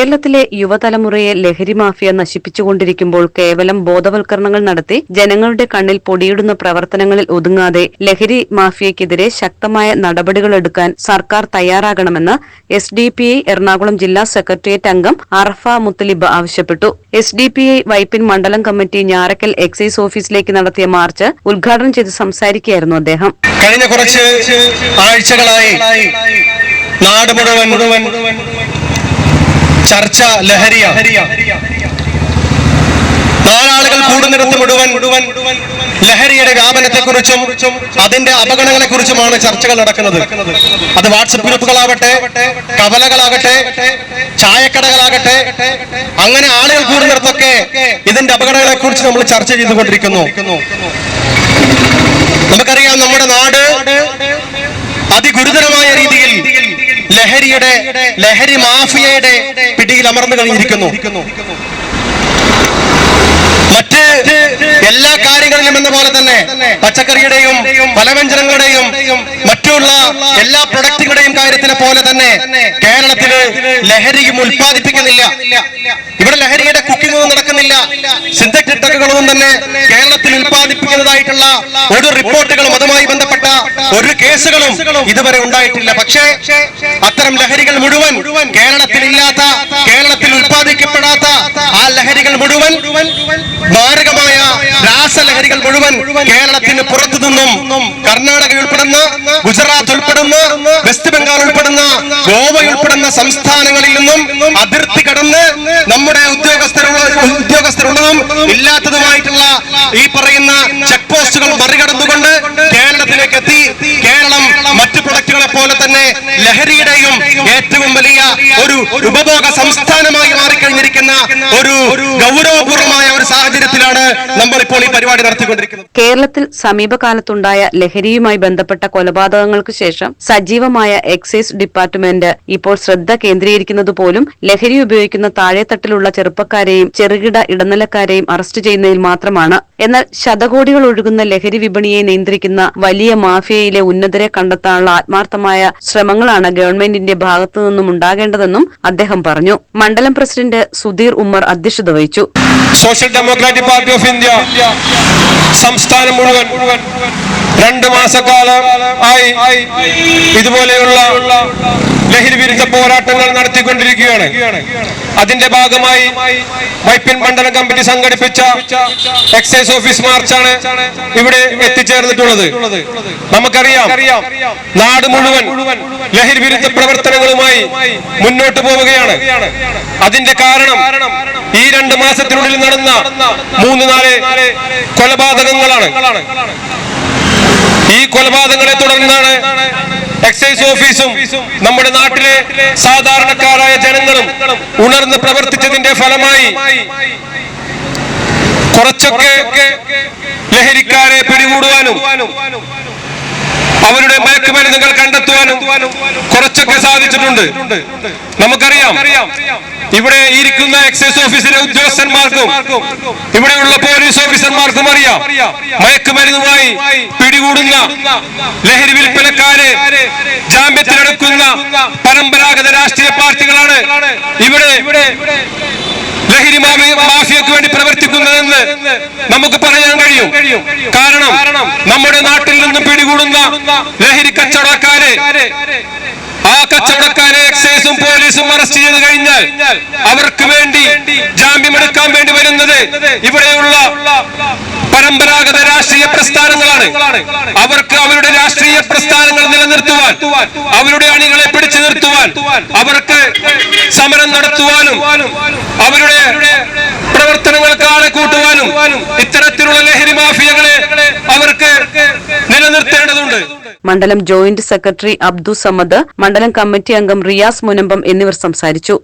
കേരളത്തിലെ യുവതലമുറയെ ലഹരി മാഫിയ നശിപ്പിച്ചുകൊണ്ടിരിക്കുമ്പോൾ കേവലം ബോധവൽക്കരണങ്ങൾ നടത്തി ജനങ്ങളുടെ കണ്ണിൽ പൊടിയിടുന്ന പ്രവർത്തനങ്ങളിൽ ഒതുങ്ങാതെ ലഹരി മാഫിയയ്ക്കെതിരെ ശക്തമായ നടപടികൾ എടുക്കാൻ സർക്കാർ തയ്യാറാകണമെന്ന് S D P I Ernakulam ജില്ലാ സെക്രട്ടേറിയറ്റ് അംഗം അർഫ മുത്തലിബ് ആവശ്യപ്പെട്ടു. S D P I Vypin മണ്ഡലം കമ്മിറ്റി ഞാറക്കൽ എക്സൈസ് ഓഫീസിലേക്ക് നടത്തിയ മാർച്ച് ഉദ്ഘാടനം ചെയ്ത് സംസാരിക്കുകയായിരുന്നു അദ്ദേഹം. കഴിഞ്ഞ കുറച്ച് ആഴ്ചകളായി നാട് മുഴുവൻ ചർച്ച ലഹരിയ. നാലാളുകൾ കൂടുന്നിടത്ത് മുഴുവൻ മുഴുവൻ ലഹരിയുടെ വ്യാപനത്തെക്കുറിച്ചും അതിന്റെ അപകടങ്ങളെ കുറിച്ചുമാണ് ചർച്ചകൾ നടക്കുന്നത്. അത് വാട്സപ്പ് ഗ്രൂപ്പുകളാവട്ടെ കവലകളാകട്ടെ ചായക്കടകളാകട്ടെ അങ്ങനെ ആളുകൾ കൂടുന്നിടത്തൊക്കെ ഇതിന്റെ അപകടങ്ങളെ കുറിച്ച് നമ്മൾ ചർച്ച ചെയ്തുകൊണ്ടിരിക്കുന്നു. നമുക്കറിയാം നമ്മുടെ നാട് അതിഗുരുതരമായ ലഹരിയുടെ ലഹരി മാഫിയയുടെ പിടിയിൽ അമർന്നു കഴിഞ്ഞിരിക്കുന്നു. മറ്റ് എല്ലാ കാര്യങ്ങളിലും എന്ന പോലെ തന്നെ പച്ചക്കറിയുടെയും പലവ്യഞ്ജനങ്ങളുടെയും മറ്റുള്ള എല്ലാ പ്രൊഡക്റ്റുകളുടെയും കാര്യത്തിലെ പോലെ തന്നെ കേരളത്തിൽ ലഹരിയും ഉൽപ്പാദിപ്പിക്കുന്നില്ല. ഇവിടെ ലഹരിയുടെ കുക്കിംഗ് നടക്കുന്നില്ല. ഡ്രഗുകളൊന്നും തന്നെ കേരളത്തിൽ ഉൽപ്പാദിപ്പിക്കുന്നതായിട്ടുള്ള ഒരു റിപ്പോർട്ടുകളും അതുമായി ബന്ധപ്പെട്ട ഒരു കേസുകളും ഇതുവരെ ഉണ്ടായിട്ടില്ല. പക്ഷേ അത്തരം ലഹരികൾ മുഴുവൻ കേരളത്തിൽ ഇല്ലാത്ത കേരളത്തിൽ ഉൽപ്പാദിക്കപ്പെടാത്ത ആ ലഹരികൾ മുഴുവൻ മാരകമായ രാസലഹരികൾ മുഴുവൻ കേരളത്തിന് പുറത്തു നിന്നും കർണാടക ഉൾപ്പെടുന്ന ഗുജറാത്ത് ഉൾപ്പെടുന്ന വെസ്റ്റ് ബംഗാൾ ഗോവ ഉൾപ്പെടുന്ന സംസ്ഥാനങ്ങളിൽ നിന്നും അതിർത്തി കടന്ന് നമ്മുടെ ഉദ്യോഗസ്ഥരുള്ള ഉദ്യോഗസ്ഥരുള്ളതും ഇല്ലാത്തതുമായിട്ടുള്ള ഈ പറയുന്ന ചെക്ക് പോസ്റ്റുകൾ മറികടന്നുകൊണ്ട് കേരളത്തിലേക്ക് എത്തി. കേരളം മറ്റു പ്രൊഡക്റ്റുകളെ പോലെ തന്നെ ലഹരിയുടെയും ഏറ്റവും വലിയ ഒരു ഉപഭോഗ സംസ്ഥാനമായി മാറിക്കഴിഞ്ഞിരിക്കുന്ന ഒരു ഗൗരവപൂർവമായ ഒരു സാഹചര്യത്തിലാണ് നമ്മൾ ഇപ്പോൾ ഈ പരിപാടി നടത്തിക്കൊണ്ടിരിക്കുന്നത്. കേരളത്തിൽ സമീപകാലത്തുണ്ടായ ലഹരിയുമായി ബന്ധപ്പെട്ട കൊലപാതകങ്ങൾക്ക് ശേഷം സജീവമായ എക്സൈസ് ഡിപ്പാർട്ട്മെന്റ് ഇപ്പോൾ ശ്രദ്ധ കേന്ദ്രീകരിക്കുന്നത് പോലും ലഹരി ഉപയോഗിക്കുന്ന താഴെത്തട്ടിലുള്ള ചെറുപ്പക്കാരെയും ചെറുകിട ഇടനിലക്കാരെയും അറസ്റ്റ് ചെയ്യുന്നതിൽ മാത്രമാണ്. എന്നാൽ ശതകോടികൾ ഒഴുകുന്ന ലഹരി വിപണിയെ നിയന്ത്രിക്കുന്ന വലിയ മാഫിയയിലെ ഉന്നതരെ കണ്ടെത്താനുള്ള ആത്മാർത്ഥമായ ശ്രമങ്ങളാണ് ഗവൺമെന്റിന്റെ ഭാഗത്തു നിന്നും ഉണ്ടാകേണ്ടതെന്നും അദ്ദേഹം പറഞ്ഞു. മണ്ഡലം പ്രസിഡന്റ് സുധീർ ഉമ്മർ അധ്യക്ഷത വഹിച്ചു. Social democratic party of India സംസ്ഥാനം മുഴുവൻ രണ്ട് മാസക്കാലം ആയി ഇതുപോലെയുള്ള ലഹരി വിരുദ്ധ പോരാട്ടങ്ങൾ നടത്തിക്കൊണ്ടിരിക്കുകയാണ്. അതിന്റെ ഭാഗമായി വൈപ്പിൻ മണ്ഡലം കമ്മിറ്റി സംഘടിപ്പിച്ച എക്സൈസ് ഓഫീസ് മാർച്ചാണ് ഇവിടെ എത്തിച്ചേർന്നിട്ടുള്ളത്. നമുക്കറിയാം നാട് മുഴുവൻ ലഹരി വിരുദ്ധ പ്രവർത്തനങ്ങളുമായി മുന്നോട്ട് പോവുകയാണ്. അതിന്റെ കാരണം ഈ രണ്ട് മാസത്തിനുള്ളിൽ നടന്ന മൂന്ന് നാല് കൊലപാതകങ്ങളാണ്. ഈ കൊലപാതകങ്ങളെ തുടർന്നാണ് എക്സൈസ് ഓഫീസും നമ്മുടെ നാട്ടിലെ സാധാരണക്കാരായ ജനങ്ങളും ഉണർന്ന് പ്രവർത്തിച്ചതിന്റെ ഫലമായി കുറച്ചൊക്കെ ലഹരിക്കാരെ പിടികൂടുവാനും അവരുടെ മയക്കുമരുന്നുകൾ കണ്ടെത്തുവാനും കുറച്ചൊക്കെ സാധിച്ചിട്ടുണ്ട്. നമുക്കറിയാം ഇവിടെ ഇരിക്കുന്ന എക്സൈസ് ഓഫീസിലെ ഉദ്യോഗസ്ഥന്മാർക്കും ഇവിടെയുള്ള പോലീസ് ഓഫീസർമാർക്കും അറിയാം മയക്കുമരുന്നുമായി പിടികൂടുന്ന ലഹരി വിൽപ്പനക്കാരെ ജാമ്യത്തിലെടുക്കുന്ന പരമ്പരാഗത രാഷ്ട്രീയ പാർട്ടികളാണ് ഇവിടെ ലഹരി മാഫിയക്ക് വേണ്ടി പ്രവർത്തിക്കുന്നതെന്ന് നമുക്ക് പറയാൻ കഴിയും. കാരണം നമ്മുടെ നാട്ടിൽ നിന്ന് പിടികൂടുന്ന ലഹരി കച്ചവടക്കാരെ ആ കച്ചവടക്കാരെ എക്സൈസും പോലീസും അറസ്റ്റ് ചെയ്ത് കഴിഞ്ഞാൽ അവർക്ക് വേണ്ടി ജാമ്യമെടുക്കാൻ വേണ്ടി വരുന്നത് ഇവിടെയുള്ള പരമ്പരാഗത രാഷ്ട്രീയ പ്രസ്ഥാനങ്ങളാണ് അവർക്ക് അവരുടെ രാഷ്ട്രീയ പ്രസ്ഥാനങ്ങൾ നിലനിർത്തുവാൻ. അവരുടെ അണികളെ പിടിച്ചു നിർത്തുവാൻ. അവർക്ക് സമരം നടത്തുവാനും അവരുടെ പ്രവർത്തനങ്ങൾക്ക് ആളെ കൂട്ടുവാനും ഇത്തരത്തിലുള്ള ലഹരി മാഫിയകളെ അവർക്ക് നിലനിർത്തേണ്ടതുണ്ട്. മണ്ഡലം ജോയിന്റ് സെക്രട്ടറി അബ്ദു സമദ് മണ്ഡലം കമ്മിറ്റി അംഗം റിയാസ് മുനമ്പം എന്നിവർ സംസാരിച്ചു.